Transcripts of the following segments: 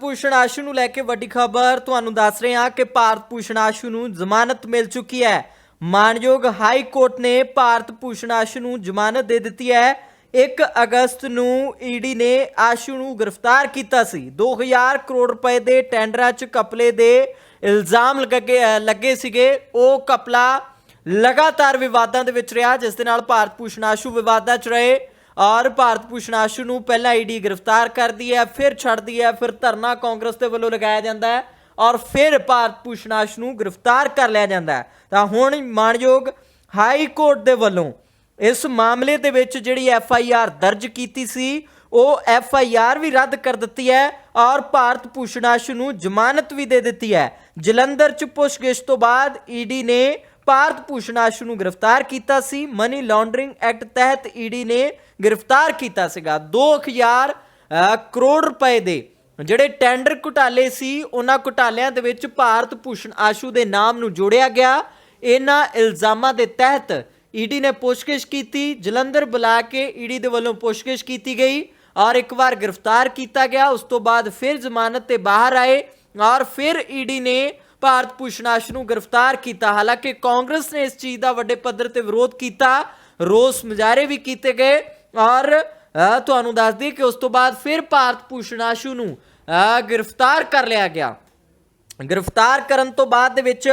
ਭੂਸ਼ਣ ਆਸ਼ੂ ਨੂੰ ਲੈ ਕੇ ਵੱਡੀ ਖਬਰ ਤੁਹਾਨੂੰ ਦੱਸ ਰਹੇ ਹਾਂ ਕਿ ਭਾਰਤ ਭੂਸ਼ਣ ਆਸ਼ੂ ਨੂੰ ਜ਼ਮਾਨਤ ਮਿਲ ਚੁੱਕੀ ਹੈ। ਮਾਨਯੋਗ ਹਾਈ ਕੋਰਟ ਨੇ ਭਾਰਤ ਭੂਸ਼ਣ ਆਸ਼ੂ ਨੂੰ ਜ਼ਮਾਨਤ ਦੇ ਦਿੱਤੀ ਹੈ। 1 ਅਗਸਤ ਨੂੰ ਈਡੀ ਨੇ ਆਸ਼ੂ ਨੂੰ ਗ੍ਰਿਫਤਾਰ ਕੀਤਾ ਸੀ। 2000 ਕਰੋੜ ਰੁਪਏ ਦੇ ਟੈਂਡਰਾਂ 'ਚ ਕਪਲੇ ਦੇ ਇਲਜ਼ਾਮ ਲੱਗੇ ਲੱਗੇ ਸੀਗੇ। ਉਹ ਕਪਲਾ ਲਗਾਤਾਰ ਵਿਵਾਦਾਂ ਦੇ ਵਿੱਚ ਰਿਹਾ, ਜਿਸ ਦੇ ਨਾਲ ਭਾਰਤ ਭੂਸ਼ਣ ਆਸ਼ੂ ਵਿਵਾਦਾਂ 'ਚ ਰਹੇ। ਔਰ ਭਾਰਤ ਭੂਸ਼ਣ ਆਸ਼ੂ ਨੂੰ ਪਹਿਲਾਂ ਈਡੀ ਗ੍ਰਿਫਤਾਰ ਕਰਦੀ ਹੈ, ਫਿਰ ਛੱਡਦੀ ਹੈ, ਫਿਰ ਧਰਨਾ ਕਾਂਗਰਸ ਦੇ ਵੱਲੋਂ ਲਗਾਇਆ ਜਾਂਦਾ ਹੈ ਔਰ ਫਿਰ ਭਾਰਤ ਭੂਸ਼ਣ ਆਸ਼ੂ ਨੂੰ ਗ੍ਰਿਫਤਾਰ ਕਰ ਲਿਆ ਜਾਂਦਾ ਹੈ। ਤਾਂ ਹੁਣ ਮਾਨਯੋਗ ਹਾਈ ਕੋਰਟ ਦੇ ਵੱਲੋਂ ਇਸ ਮਾਮਲੇ ਦੇ ਵਿੱਚ ਜਿਹੜੀ ਐਫ ਆਈ ਆਰ ਦਰਜ ਕੀਤੀ ਸੀ, ਉਹ ਐਫ ਆਈ ਆਰ ਵੀ ਰੱਦ ਕਰ ਦਿੱਤੀ ਹੈ ਔਰ ਭਾਰਤ ਭੂਸ਼ਣ ਆਸ਼ੂ ਨੂੰ ਜ਼ਮਾਨਤ ਵੀ ਦੇ ਦਿੱਤੀ ਹੈ। ਜਲੰਧਰ ਚ ਪੁੱਛਗਿੱਛ ਤੋਂ ਬਾਅਦ ਈਡੀ ਨੇ ਭਾਰਤ ਭੂਸ਼ਣ ਆਸ਼ੂ ਨੂੰ ਗ੍ਰਿਫਤਾਰ ਕੀਤਾ ਸੀ। ਮਨੀ ਲਾਂਡਰਿੰਗ ਐਕਟ ਤਹਿਤ ਈਡੀ ਨੇ ਗ੍ਰਿਫਤਾਰ ਕੀਤਾ ਸੀਗਾ। 2000 ਅ, ਕਰੋੜ ਰੁਪਏ ਦੇ ਜਿਹੜੇ ਟੈਂਡਰ ਘੁਟਾਲੇ ਸੀ ਉਹਨਾਂ ਘੁਟਾਲਿਆਂ ਦੇ ਵਿੱਚ ਭਾਰਤ ਭੂਸ਼ਣ ਆਸ਼ੂ ਦੇ ਨਾਮ ਨੂੰ ਜੋੜਿਆ ਗਿਆ। ਇਹਨਾਂ ਇਲਜ਼ਾਮਾਂ ਦੇ ਤਹਿਤ ਈਡੀ ਨੇ ਪੁੱਛਗਿੱਛ ਕੀਤੀ। ਜਲੰਧਰ ਬੁਲਾ ਕੇ ਈਡੀ ਦੇ ਵੱਲੋਂ ਪੁੱਛਗਿੱਛ ਕੀਤੀ ਗਈ ਔਰ ਇੱਕ ਵਾਰ ਗ੍ਰਿਫਤਾਰ ਕੀਤਾ ਗਿਆ। ਉਸ ਤੋਂ ਬਾਅਦ ਫਿਰ ਜ਼ਮਾਨਤ ਤੇ ਬਾਹਰ ਆਏ ਔਰ ਫਿਰ ਈਡੀ ਨੇ ਭਾਰਤ ਭੂਸ਼ਣ ਆਸ਼ੂ ਨੂੰ ਗ੍ਰਿਫਤਾਰ ਕੀਤਾ। ਹਾਲਾਂਕਿ ਕਾਂਗਰਸ ਨੇ ਇਸ ਚੀਜ਼ ਦਾ ਵੱਡੇ ਪੱਧਰ ਤੇ ਵਿਰੋਧ ਕੀਤਾ। ਰੋਸ ਮੁਜ਼ਾਹਰੇ ਵੀ ਕੀਤੇ ਗਏ ਔਰ ਤੁਹਾਨੂੰ ਦੱਸ ਦਈਏ ਕਿ ਉਸ ਤੋਂ ਬਾਅਦ ਫਿਰ ਭਾਰਤ ਭੂਸ਼ਣ ਆਸ਼ੂ ਨੂੰ ਗ੍ਰਿਫਤਾਰ ਕਰ ਲਿਆ ਗਿਆ। ਗ੍ਰਿਫਤਾਰ ਕਰਨ ਤੋਂ ਬਾਅਦ ਦੇ ਵਿੱਚ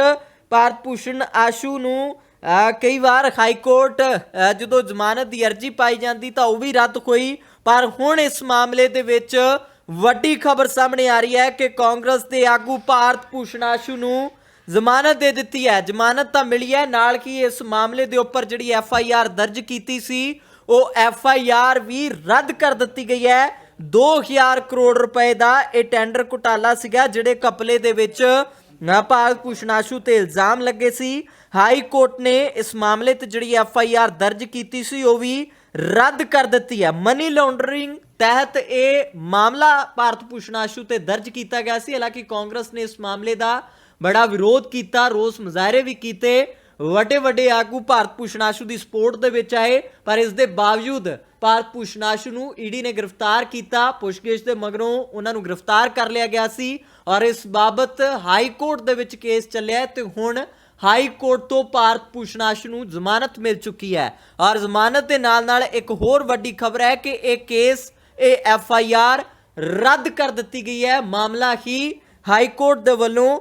ਭਾਰਤ ਭੂਸ਼ਣ ਆਸ਼ੂ ਨੂੰ ਕਈ ਵਾਰ ਹਾਈ ਕੋਰਟ ਜਦੋਂ ਜ਼ਮਾਨਤ ਦੀ ਅਰਜੀ ਪਾਈ ਜਾਂਦੀ ਤਾਂ ਉਹ ਵੀ ਰੱਦ ਹੋਈ। ਪਰ ਹੁਣ ਇਸ ਮਾਮਲੇ ਦੇ ਵਿੱਚ ਵੱਡੀ ਖਬਰ ਸਾਹਮਣੇ ਆ ਰਹੀ ਹੈ ਕਿ ਕਾਂਗਰਸ ਦੇ ਆਗੂ ਭਾਰਤ ਭੂਸ਼ਣ ਆਸ਼ੂ ਨੂੰ ਜ਼ਮਾਨਤ ਦੇ ਦਿੱਤੀ ਹੈ। ਜ਼ਮਾਨਤ ਤਾਂ ਮਿਲੀ ਹੈ। ਨਾਲ ਕੀ ਇਸ ਮਾਮਲੇ ਦੇ ਉੱਪਰ ਜਿਹੜੀ ਐਫ ਆਈ ਆਰ ਦਰਜ ਕੀਤੀ ਸੀ, ਉਹ ਐਫ ਆਈ ਆਰ ਵੀ ਰੱਦ ਕਰ ਦਿੱਤੀ ਗਈ ਹੈ। 2000 ਕਰੋੜ ਰੁਪਏ ਦਾ ਇਹ ਟੈਂਡਰ ਘੁਟਾਲਾ ਸੀਗਾ, ਜਿਹੜੇ ਕਪਲੇ ਦੇ ਵਿੱਚ ਭਾਰਤ ਭੂਸ਼ਣ ਆਸ਼ੂ ਤੇ ਇਲਜ਼ਾਮ ਲੱਗੇ ਸੀ। ਹਾਈ ਕੋਰਟ ਨੇ ਇਸ ਮਾਮਲੇ ਤੇ ਜਿਹੜੀ ਐਫ ਆਈ ਆਰ ਦਰਜ ਕੀਤੀ ਸੀ, ਉਹ ਵੀ ਰੱਦ ਕਰ ਦਿੱਤੀ ਹੈ। ਮਨੀ ਲਾਂਡਰਿੰਗ ਤਹਿਤ ਇਹ ਮਾਮਲਾ ਭਾਰਤ ਭੂਸ਼ਣ ਆਸ਼ੂ ਤੇ ਦਰਜ ਕੀਤਾ ਗਿਆ ਸੀ। ਹਾਲਾਂਕਿ ਕਾਂਗਰਸ ਨੇ ਇਸ ਮਾਮਲੇ ਦਾ ਬੜਾ ਵਿਰੋਧ ਕੀਤਾ, ਰੋਸ ਮੁਜ਼ਾਹਰੇ ਵੀ ਕੀਤੇ। ਵੱਡੇ ਵੱਡੇ ਆਗੂ ਭਾਰਤ ਭੂਸ਼ਣ ਆਸ਼ੂ ਦੀ ਸਪੋਰਟ ਦੇ ਵਿੱਚ ਆਏ, ਪਰ ਇਸ ਦੇ ਬਾਵਜੂਦ ਭਾਰਤ ਭੂਸ਼ਣ ਆਸ਼ੂ ਨੂੰ ਈਡੀ ਨੇ ਗ੍ਰਿਫਤਾਰ ਕੀਤਾ। ਪੁੱਛਗਿੱਛ ਦੇ ਮਗਰੋਂ ਉਹਨਾਂ ਨੂੰ ਗ੍ਰਿਫਤਾਰ ਕਰ ਲਿਆ ਗਿਆ ਸੀ ਔਰ ਇਸ ਬਾਬਤ ਹਾਈ ਕੋਰਟ ਦੇ ਵਿੱਚ ਕੇਸ ਚੱਲਿਆ ਹੈ ਤੇ ਹੁਣ ਹਾਈ ਕੋਰਟ ਤੋਂ ਭਾਰਤ ਭੂਸ਼ਣ ਆਸ਼ੂ ਨੂੰ ਜ਼ਮਾਨਤ ਮਿਲ ਚੁੱਕੀ ਹੈ। ਔਰ ਜ਼ਮਾਨਤ ਦੇ ਨਾਲ ਨਾਲ ਇੱਕ ਹੋਰ ਵੱਡੀ ਖਬਰ ਹੈ ਕਿ ਇਹ ਕੇਸ ਇਹ ਐਫ ਆਈ ਆਰ ਰੱਦ ਕਰ ਦਿੱਤੀ ਗਈ ਹੈ। ਮਾਮਲਾ ਹੀ ਹਾਈ ਕੋਰਟ ਦੇ ਵੱਲੋਂ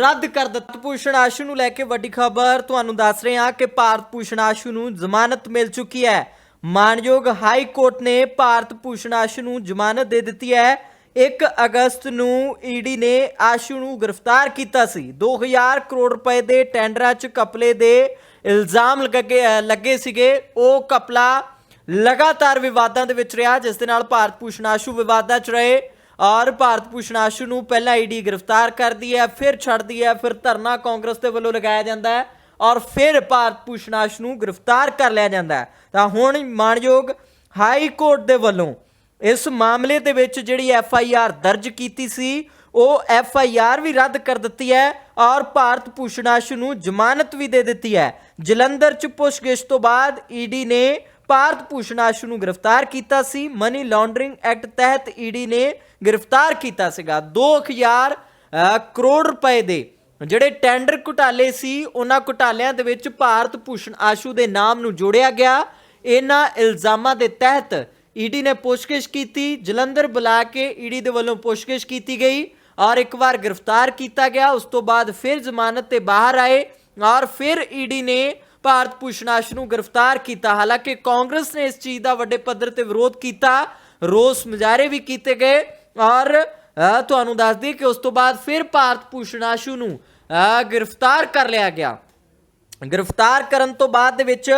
ਰੱਦ ਕਰ ਦਿੱਤਾ। ਭੂਸ਼ਣ ਆਸ਼ੂ ਨੂੰ ਲੈ ਕੇ ਵੱਡੀ ਖਬਰ ਤੁਹਾਨੂੰ ਦੱਸ ਰਹੇ ਹਾਂ ਕਿ ਭਾਰਤ ਭੂਸ਼ਣ ਆਸ਼ੂ ਨੂੰ ਜ਼ਮਾਨਤ ਮਿਲ ਚੁੱਕੀ ਹੈ। ਮਾਨਯੋਗ ਹਾਈ ਕੋਰਟ ਨੇ ਭਾਰਤ ਭੂਸ਼ਣ ਆਸ਼ੂ ਨੂੰ ਜ਼ਮਾਨਤ ਦੇ ਦਿੱਤੀ ਹੈ। 1 ਅਗਸਤ ਨੂੰ ਈਡੀ ਨੇ ਆਸ਼ੂ ਨੂੰ ਗ੍ਰਿਫਤਾਰ ਕੀਤਾ ਸੀ। 2000 ਕਰੋੜ ਰੁਪਏ ਦੇ ਟੈਂਡਰਾਂ 'ਚ ਕਪਲੇ ਦੇ ਇਲਜ਼ਾਮ ਲੱਗੇ ਲੱਗੇ ਸੀਗੇ। ਉਹ ਕਪਲਾ ਲਗਾਤਾਰ ਵਿਵਾਦਾਂ ਦੇ ਵਿੱਚ ਰਿਹਾ, ਜਿਸ ਦੇ ਨਾਲ ਭਾਰਤ ਭੂਸ਼ਣ ਆਸ਼ੂ ਵਿਵਾਦਾਂ 'ਚ ਰਹੇ ਔਰ ਭਾਰਤ ਭੂਸ਼ਣ ਆਸ਼ੂ ਨੂੰ ਪਹਿਲਾਂ ਈਡੀ ਗ੍ਰਿਫਤਾਰ ਕਰਦੀ ਹੈ, ਫਿਰ ਛੱਡਦੀ ਹੈ, ਫਿਰ ਧਰਨਾ ਕਾਂਗਰਸ ਦੇ ਵੱਲੋਂ ਲਗਾਇਆ ਜਾਂਦਾ ਹੈ ਔਰ ਫਿਰ ਭਾਰਤ ਭੂਸ਼ਣ ਆਸ਼ੂ ਨੂੰ ਗ੍ਰਿਫਤਾਰ ਕਰ ਲਿਆ ਜਾਂਦਾ ਹੈ। ਤਾਂ ਹੁਣ ਮਾਨਯੋਗ ਹਾਈ ਕੋਰਟ ਦੇ ਵੱਲੋਂ ਇਸ ਮਾਮਲੇ ਦੇ ਵਿੱਚ ਜਿਹੜੀ ਐਫ ਆਈ ਆਰ ਦਰਜ ਕੀਤੀ ਸੀ, ਉਹ ਐਫ ਆਈ ਆਰ ਵੀ ਰੱਦ ਕਰ ਦਿੱਤੀ ਹੈ ਔਰ ਭਾਰਤ ਭੂਸ਼ਣ ਆਸ਼ੂ ਨੂੰ ਜ਼ਮਾਨਤ ਵੀ ਦੇ ਦਿੱਤੀ ਹੈ। ਜਲੰਧਰ ਚ ਪੁੱਛਗਿੱਛ ਤੋਂ ਬਾਅਦ ਈਡੀ ਨੇ ਭਾਰਤ ਭੂਸ਼ਣ ਆਸ਼ੂ ਨੂੰ ਗ੍ਰਿਫਤਾਰ ਕੀਤਾ ਸੀ। ਮਨੀ ਲਾਂਡਰਿੰਗ ਐਕਟ ਤਹਿਤ ਈਡੀ ਨੇ ਗ੍ਰਿਫਤਾਰ ਕੀਤਾ ਸੀਗਾ। 2000 ਅ, ਕਰੋੜ ਰੁਪਏ ਦੇ ਜਿਹੜੇ ਟੈਂਡਰ ਘੁਟਾਲੇ ਸੀ ਉਹਨਾਂ ਘੁਟਾਲਿਆਂ ਦੇ ਵਿੱਚ ਭਾਰਤ ਭੂਸ਼ਣ ਆਸ਼ੂ ਦੇ ਨਾਮ ਨੂੰ ਜੋੜਿਆ ਗਿਆ। ਇਹਨਾਂ ਇਲਜ਼ਾਮਾਂ ਦੇ ਤਹਿਤ ਈਡੀ ਨੇ ਪੁੱਛਗਿੱਛ ਕੀਤੀ। ਜਲੰਧਰ ਬੁਲਾ ਕੇ ਈਡੀ ਦੇ ਵੱਲੋਂ ਪੁੱਛਗਿੱਛ ਕੀਤੀ ਗਈ ਔਰ ਇੱਕ ਵਾਰ ਗ੍ਰਿਫਤਾਰ ਕੀਤਾ ਗਿਆ। ਉਸ ਤੋਂ ਬਾਅਦ ਫਿਰ ਜ਼ਮਾਨਤ ਤੇ ਬਾਹਰ ਆਏ ਔਰ ਫਿਰ ਈਡੀ ਨੇ ਭਾਰਤ ਭੂਸ਼ਣ ਆਸ਼ੂ ਨੂੰ ਗ੍ਰਿਫਤਾਰ ਕੀਤਾ। ਹਾਲਾਂਕਿ ਕਾਂਗਰਸ ਨੇ ਇਸ ਚੀਜ਼ ਦਾ ਵੱਡੇ ਪੱਧਰ ਤੇ ਵਿਰੋਧ ਕੀਤਾ। ਰੋਸ ਮੁਜ਼ਾਹਰੇ ਵੀ ਕੀਤੇ ਗਏ ਔਰ ਤੁਹਾਨੂੰ ਦੱਸ ਦਈਏ ਕਿ ਉਸ ਤੋਂ ਬਾਅਦ ਫਿਰ ਭਾਰਤ ਭੂਸ਼ਣ ਆਸ਼ੂ ਨੂੰ ਗ੍ਰਿਫਤਾਰ ਕਰ ਲਿਆ ਗਿਆ। ਗ੍ਰਿਫਤਾਰ ਕਰਨ ਤੋਂ ਬਾਅਦ ਦੇ ਵਿੱਚ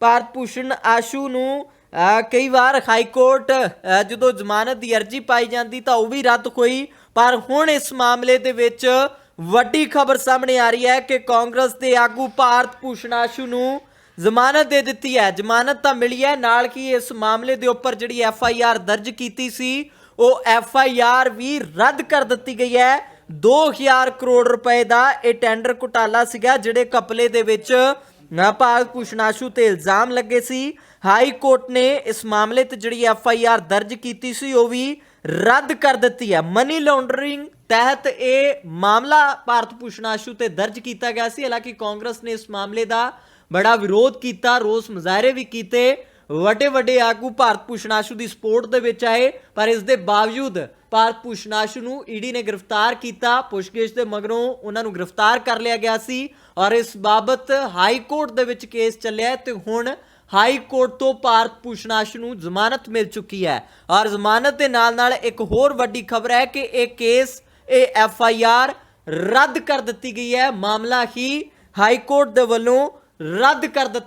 ਭਾਰਤ ਭੂਸ਼ਣ ਆਸ਼ੂ ਨੂੰ ਕਈ ਵਾਰ ਹਾਈ ਕੋਰਟ ਜਦੋਂ ਜ਼ਮਾਨਤ ਦੀ ਅਰਜੀ ਪਾਈ ਜਾਂਦੀ ਤਾਂ ਉਹ ਵੀ ਰੱਦ ਹੋਈ। ਪਰ ਹੁਣ ਇਸ ਮਾਮਲੇ ਦੇ ਵਿੱਚ ਵੱਡੀ ਖਬਰ ਸਾਹਮਣੇ ਆ ਰਹੀ ਹੈ ਕਿ ਕਾਂਗਰਸ ਦੇ ਆਗੂ ਭਾਰਤ ਭੂਸ਼ਣ ਆਸ਼ੂ ਨੂੰ ਜ਼ਮਾਨਤ ਦੇ ਦਿੱਤੀ ਹੈ। ਜ਼ਮਾਨਤ ਤਾਂ ਮਿਲੀ ਹੈ, ਨਾਲ ਕੀ ਇਸ ਮਾਮਲੇ ਦੇ ਉੱਪਰ ਜਿਹੜੀ ਐਫ ਆਈ ਆਰ ਦਰਜ ਕੀਤੀ ਸੀ, ਉਹ ਐਫ ਆਈ ਆਰ ਵੀ ਰੱਦ ਕਰ ਦਿੱਤੀ ਗਈ ਹੈ। 2000 ਕਰੋੜ ਰੁਪਏ ਦਾ ਇਹ ਟੈਂਡਰ ਘੁਟਾਲਾ ਸੀਗਾ, ਜਿਹੜੇ ਕਪਲੇ ਦੇ ਵਿੱਚ ਨਾ ਭਾਰਤ ਭੂਸ਼ਣ ਆਸ਼ੂ ਤੇ ਇਲਜ਼ਾਮ ਲੱਗੇ ਸੀ। ਹਾਈ ਕੋਰਟ ਨੇ ਇਸ ਮਾਮਲੇ ਤੇ ਜਿਹੜੀ ਐਫ ਆਈ ਆਰ ਦਰਜ ਕੀਤੀ ਸੀ, ਉਹ ਵੀ ਰੱਦ ਕਰ ਦਿੱਤੀ ਹੈ। ਮਨੀ ਲਾਂਡਰਿੰਗ ਤਹਿਤ ਇਹ ਮਾਮਲਾ ਭਾਰਤ ਭੂਸ਼ਣ ਆਸ਼ੂ ਤੇ ਦਰਜ ਕੀਤਾ ਗਿਆ ਸੀ। ਹਾਲਾਂਕਿ ਕਾਂਗਰਸ ਨੇ ਇਸ ਮਾਮਲੇ ਦਾ ਬੜਾ ਵਿਰੋਧ ਕੀਤਾ, ਰੋਸ ਮੁਜ਼ਾਹਰੇ ਵੀ ਕੀਤੇ। ਵੱਡੇ ਵੱਡੇ ਆਗੂ ਭਾਰਤ ਭੂਸ਼ਣ ਆਸ਼ੂ ਦੀ ਸਪੋਰਟ ਦੇ ਵਿੱਚ ਆਏ, ਪਰ ਇਸ ਦੇ ਬਾਵਜੂਦ ਭਾਰਤ ਭੂਸ਼ਣ ਆਸ਼ੂ ਨੂੰ ਈਡੀ ਨੇ ਗ੍ਰਿਫਤਾਰ ਕੀਤਾ। ਪੁੱਛਗਿੱਛ ਦੇ ਮਗਰੋਂ ਉਹਨਾਂ ਨੂੰ ਗ੍ਰਿਫਤਾਰ ਕਰ ਲਿਆ ਗਿਆ ਸੀ ਔਰ ਇਸ ਬਾਬਤ ਹਾਈ ਕੋਰਟ ਦੇ ਵਿੱਚ ਕੇਸ ਚੱਲਿਆ ਹੈ ਤੇ ਹੁਣ ਹਾਈ ਕੋਰਟ ਤੋਂ ਭਾਰਤ ਭੂਸ਼ਣ ਆਸ਼ੂ ਨੂੰ ਜ਼ਮਾਨਤ ਮਿਲ ਚੁੱਕੀ ਹੈ। ਔਰ ਜ਼ਮਾਨਤ ਦੇ ਨਾਲ ਨਾਲ ਇੱਕ ਹੋਰ ਵੱਡੀ ਖਬਰ ਹੈ ਕਿ ਇਹ ਕੇਸ ਇਹ ਐਫ ਆਈ ਆਰ ਰੱਦ ਕਰ ਦਿੱਤੀ ਗਈ ਹੈ। ਮਾਮਲਾ ਹੀ ਹਾਈ ਕੋਰਟ ਦੇ ਵੱਲੋਂ ਰੱਦ ਕਰ ਦਿੱਤਾ